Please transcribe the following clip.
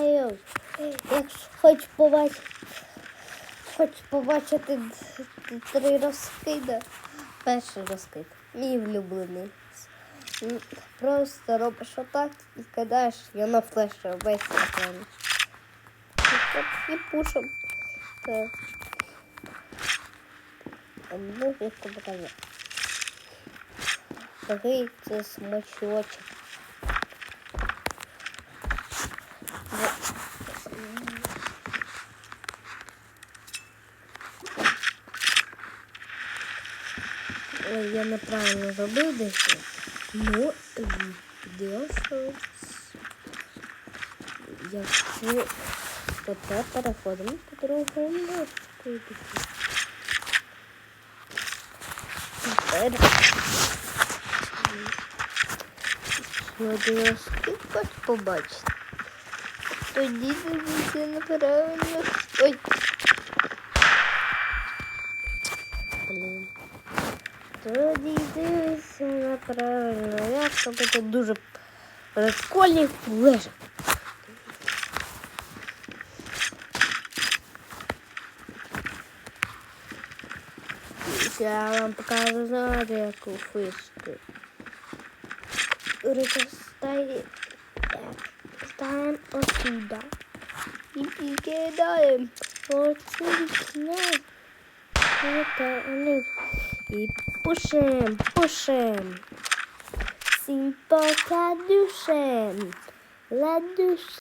знаю. Якщо хочу побачити, хочу побачити три розкида. Перший розкид. Мій влюблений. Просто робиш отак і кидаєш його на флешку весь екран. І пушим. Одну рідку покажу. Такий це смачочок. Я неправильно зробив дещо. Ну, дешево. Якщо тепер переходимо по другому розкиду. Тепер розкид хоч побачити. Тоді дивіться неправильно. Ой. Тоді дивися неправильно. Я щоб це дуже прикольний лежить. Я вам покажу, знаєте, яку фишку. Рика стає, ставимо отсюда. І кидаємо оцю вікно. Это они. I puszem, puszem. Simpo kaduszem. Laduszem.